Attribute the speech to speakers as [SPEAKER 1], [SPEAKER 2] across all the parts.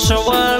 [SPEAKER 1] 手腕。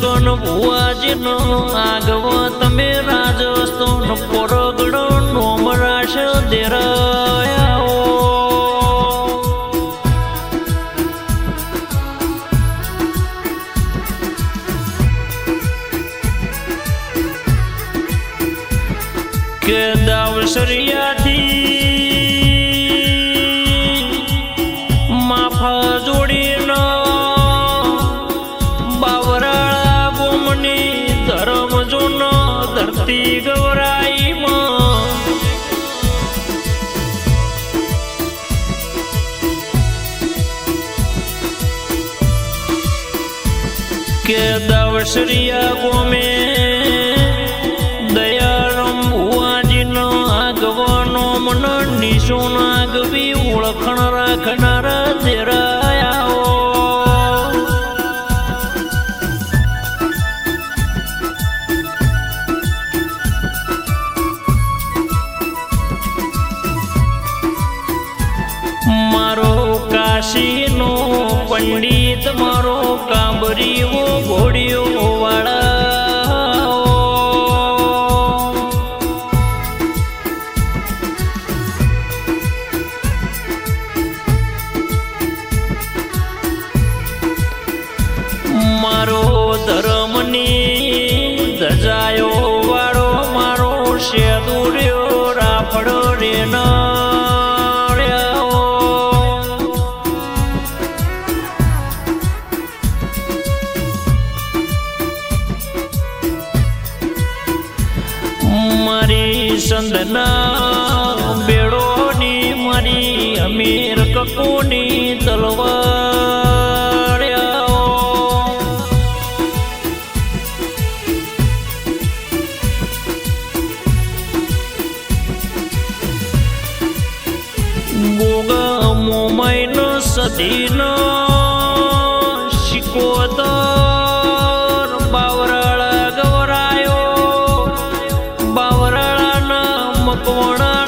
[SPEAKER 1] સોન ભુવાજીનો આગવો. તમે રાજસ્તોન પોરગડો નોમરાશ દેરા. ધર્મની ધર્મ જૂનો ધરતી ગૌરાઈમાં કે દવશ્રિયા ગોમે દયાળમ ભુવાજીનો આગવાનો મન નિશુન આગવી ઓળખણ રાખનારા તેરા શકોની તલવાર ગોગા મોમાઈ ન સદી ન શીખોતર બાવરાળા ગવરાયો. બાવરાળાના મકવણા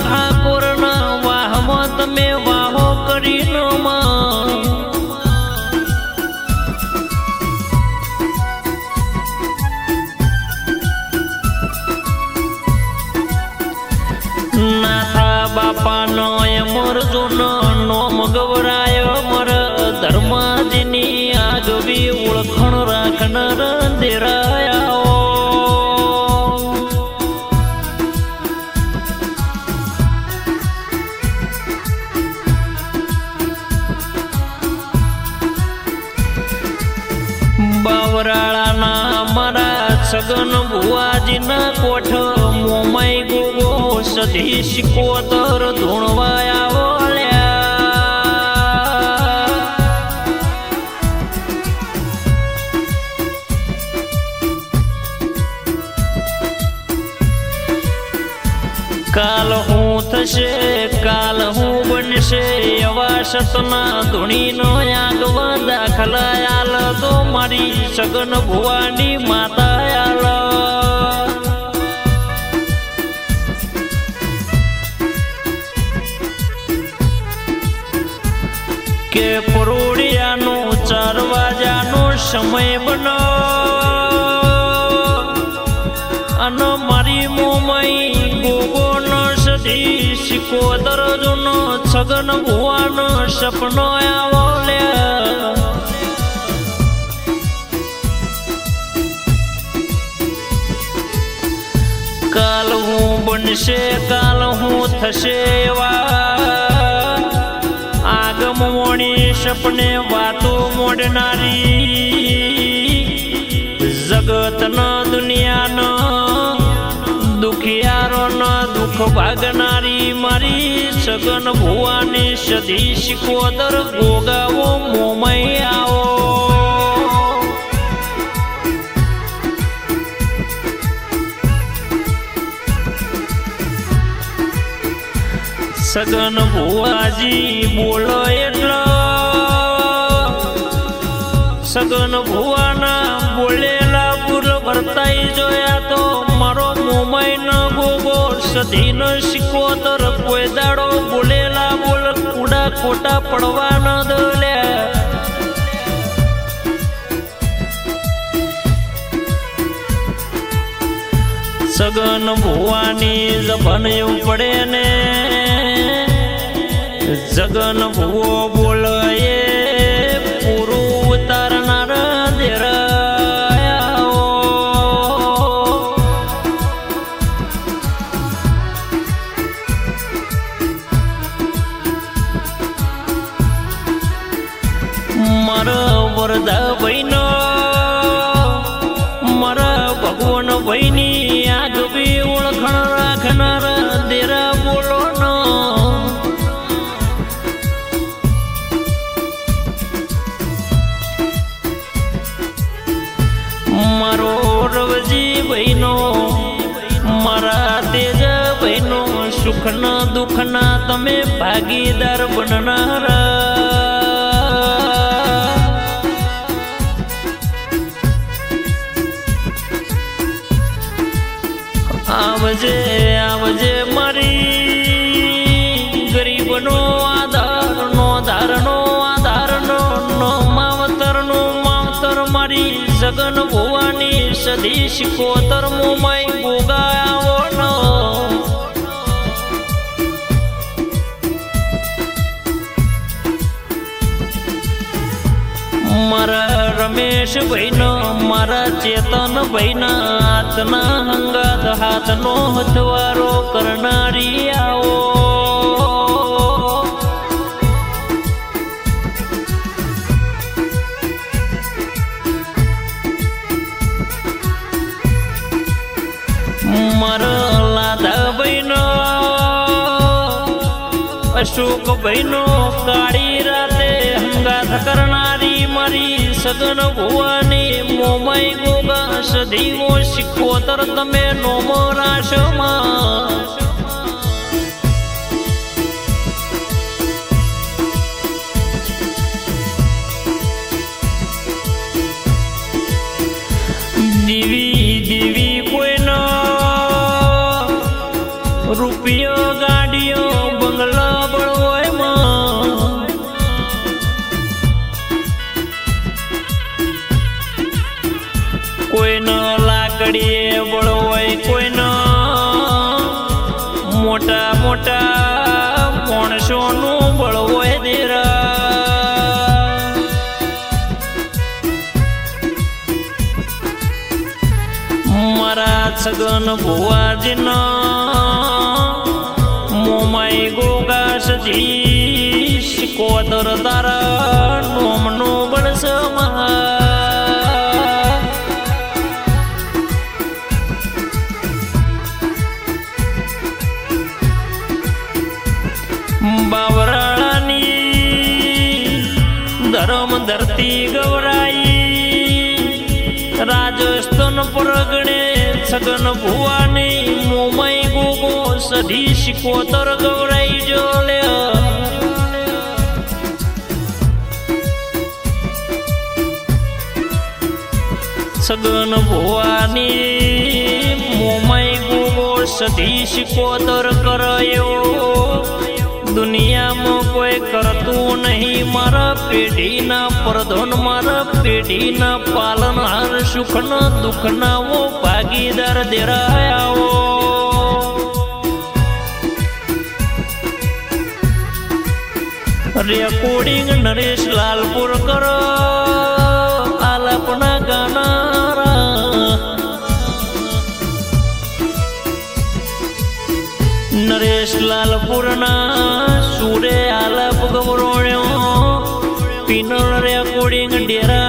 [SPEAKER 1] નવી ઓળખણ રાખનાર દેરાયાઓ. બાવરાળાના મારા સગન ભુવાજીના કોઠ મોમાઈ ગોગો સધી શિકોતર ધૂણવાયા સતના ધૂણીનો આગવા દાખલા તો મારી સગન ભુવાની માતા આલ કે પરોડિયાનો ચાર વાગ્યાનો સમય બનો. અને મારી મોમાઈ ગોગો ન સધી શીખો છગન ભુવાનો સપનો આવો કાલ હું બનશે, કાલ હું થશે એવા. આગમ સપને વાતો મોડનારી. જગતનો દુનિયાનો ભાગનારી મારી સગન ભુવાની સદી શિકોદર ગોગાવો મોમય આવો સગન ભુવાજી બોલો એટલો. સગન ભુવાના બોલેલા પૂર ભરતાઈ જોયા તો મારો મોમાઈ ન ગોગો સધી ન શિકોતર કોઈ દાડો બોલેલા બોલ, કુડા ખોટા પડવા ન દલ્યા સગન ભુવાની એવું પડે ને. જગન ભુવો બોલ મારા વરદા ભાઈનો મારા ભગવાન ભાઈની આગવી ઓળખણ રાખનાર દેરા બોલો નો મારો રવજી ભાઈનો મારા તેજ ભાઈનો સુખના દુઃખના તમે ભાગીદાર બનનારા. આવજે આવજે મારી. ગરીબનો આધાર નો ધારનો આધાર નો નો માવતર મારી જગન ભુવાની સદી શિકોતર માય ગોગા આવો મારા રમેશ ભાઈનો મારા ચેતન ભાઈના હાથના હંગાત, હાથનો હથવારો કરનારી આવો. મારા લાદા ભાઈનો, અશોક ભાઈનો, કાળી રાતે હંગાત કરનારી મારી સગન ભુવાની મોમાઈ ગોગા શીખો શિકોતર તમે નોમો રાશમાં. દીવી દીવી કોઈના રૂપિયો લાકડીએ કોઈ કોઈનો. મોટા મોટા માણસોનું હોય દેરા મારા છગન ભુવાજીનો મોમાઈ ગોગા સજી કોદર તારા રાજસ્થાન પરગણે સગન ભુવાની મોમઈ ગોગો સધી શિકોતર ગવરાઈ જો લે સગન ભુવાની મોમઈ ગોગો સધી શિકોતર કર્યો દુનિયામાં કોઈ કરતું નહીં. મારા પેઢીના પ્રધન, મારા પેઢીના પાલનહાર સુખના દુઃખના વો ભાગીદાર દેરાયાઓ. રેકોર્ડિંગ નરેશ લાલપુર કરો આલાપના ગાનારા. નરેશ લાલપુરના சூடு அல புகமுறோழும் பின்னொழறைய கூடிய கண்டியரா